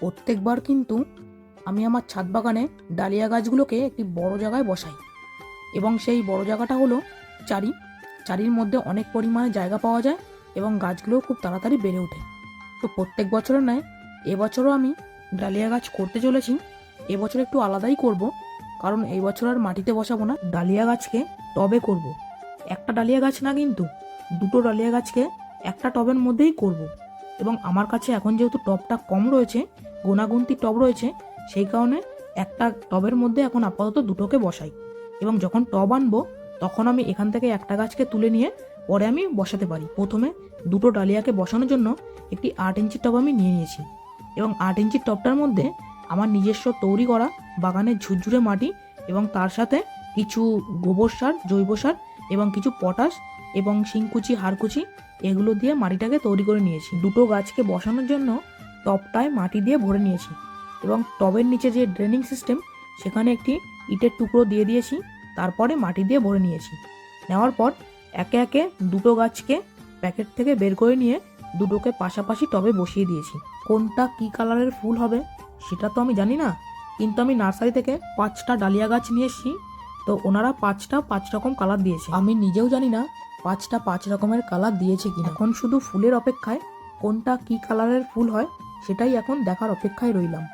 প্রত্যেকবার কিন্তু আমি আমার ছাদ বাগানে ডালিয়া গাছগুলোকে একটি বড় জায়গায় বসাই এবং সেই বড় জায়গাটা হলো চারি চারির মধ্যে অনেক পরিমাণে জায়গা পাওয়া যায় এবং গাছগুলোও খুব তাড়াতাড়ি বেড়ে ওঠে তো প্রত্যেক বছরের নয় এবছরও আমি ডালিয়া গাছ করতে চলেছি এবছর একটু আলাদাই করব, কারণ এই বছর আর মাটিতে বসাবো না, ডালিয়া গাছকে টবে করব। একটা ডালিয়া গাছ না কিন্তু, দুটো ডালিয়া গাছকে একটা টবের মধ্যেই করব। এবং আমার কাছে এখন যেহেতু টবটা কম রয়েছে গোনাগুন্তি টব রয়েছে, সেই কারণে একটা টবের মধ্যে এখন আপাতত দুটোকে বসাই। এবং যখন টব আনব, তখন আমি এখান থেকে একটা গাছকে তুলে নিয়ে পরে আমি বসাতে পারি। প্রথমে দুটো ডালিয়াকে বসানোর জন্য একটি আট ইঞ্চির টব আমি নিয়ে নিয়েছি। এবং আট ইঞ্চির টবটার মধ্যে আমার নিজস্ব তৈরি করা বাগানের ঝুরঝুরে মাটি এবং তার সাথে কিছু গোবর সার, জৈব সার এবং কিছু পটাশ এবং শিংকুচি, হাড়কুচি এগুলো দিয়ে মাটিটাকে তৈরি করে নিয়েছি। দুটো গাছকে বসানোর জন্য টবটায় মাটি দিয়ে ভরে নিয়েছি এবং টবের নিচে যে ড্রেনিং সিস্টেম, সেখানে একটি ইটের টুকরো দিয়ে দিয়েছি, তারপরে মাটি দিয়ে ভরে নিয়েছি। নেওয়ার পর একে একে দুটো গাছকে প্যাকেট থেকে বের করে নিয়ে দুটোকে পাশাপাশি টবে বসিয়ে দিয়েছি। কোনটা কি কালারের ফুল হবে, সেটা তো আমি জানি না, কিন্তু আমি নার্সারি থেকে পাঁচটা ডালিয়া গাছ নিয়ে এসেছি, তো ওনারা পাঁচটা পাঁচ রকম কালার দিয়েছে। আমি নিজেও জানি না পাঁচটা পাঁচ রকমের কালার দিয়েছে কিনা। এখন শুধু ফুলের অপেক্ষায় কোনটা কি কালারের ফুল হয় সেটাই এখন দেখার অপেক্ষায় রইলাম।